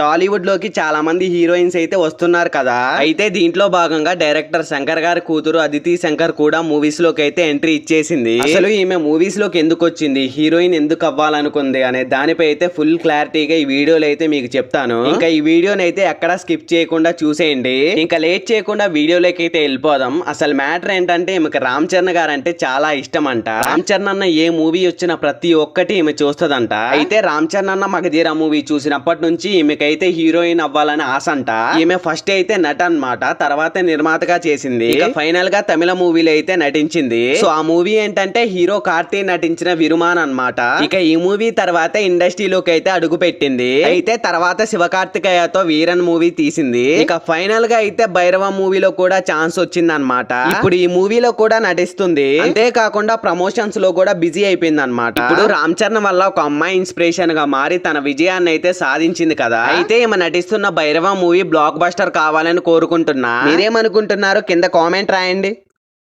టాలీవుడ్లోకి చాలా మంది హీరోయిన్స్ అయితే వస్తున్నారు కదా. అయితే దీంట్లో భాగంగా డైరెక్టర్ శంకర్ గారి కూతురు అదితి శంకర్ కూడా మూవీస్లోకి అయితే ఎంట్రీ ఇచ్చేసింది. అసలు ఈమె మూవీస్లోకి ఎందుకు వచ్చింది? హీరోయిన్ ఎందుకు అవ్వాలనుకుంది? అనే దానిపై అయితే ఫుల్ క్లారిటీగా ఈ వీడియోలో అయితే మీకు చెప్తాను. ఇంకా ఈ వీడియోని అయితే ఎక్కడ స్కిప్ చేయకుండా చూసేయండి. ఇంకా లేట్ చేయకుండా వీడియోలోకి అయితే వెళ్ళిపోదాం. అసలు మ్యాటర్ ఏంటంటే ఈమెకి రామ్ చరణ్ గారు అంటే చాలా ఇష్టం అంట రామ్ చరణ్ అన్న ఏ మూవీ వచ్చిన ప్రతి ఒక్కటి ఈమె చూస్తుందంట. అయితే రామ్ చరణ్ అన్న మగధీరా మూవీ చూసినప్పటి నుంచి ఈమెకైతే హీరోయిన్ అవ్వాలని ఆశ అంట ఈమె ఫస్ట్ అయితే నట అన్నమాట తర్వాత నిర్మాతగా చేసింది. ఫైనల్గా తమిళ మూవీలో అయితే నటించింది. సో ఆ మూవీ ఏంటంటే హీరో కార్తీ నటించిన విరుమాన్ అన్నమాట ఇక ఈ మూవీ తర్వాత ఇండస్ట్రీలోకి అయితే అడుగు పెట్టింది అయితే తర్వాత శివకార్తికేయతో వీరన్ మూవీ తీసింది. ఇక ఫైనల్గా అయితే భైరవ మూవీలో కూడా ఛాన్స్ వచ్చింది అనమాట ఇప్పుడు ఈ మూవీలో కూడా నటిస్తుంది. అంతేకాకుండా ప్రమోషన్స్లో కూడా బిజీ అయిపోయింది అనమాట ఇప్పుడు రామ్ చరణ్ వల్ల ఒక అమ్మాయి ఇన్స్పిరేషన్గా మారి తన విజయాన్ని అయితే సాధించింది కదా. అయితే ఈమె నటిస్తున్న భైరవ మూవీ బ్లాక్ బస్టర్ కావాలని కోరుకుంటున్నా. మీరేమనుకుంటున్నారు కింద కామెంట్ రాయండి.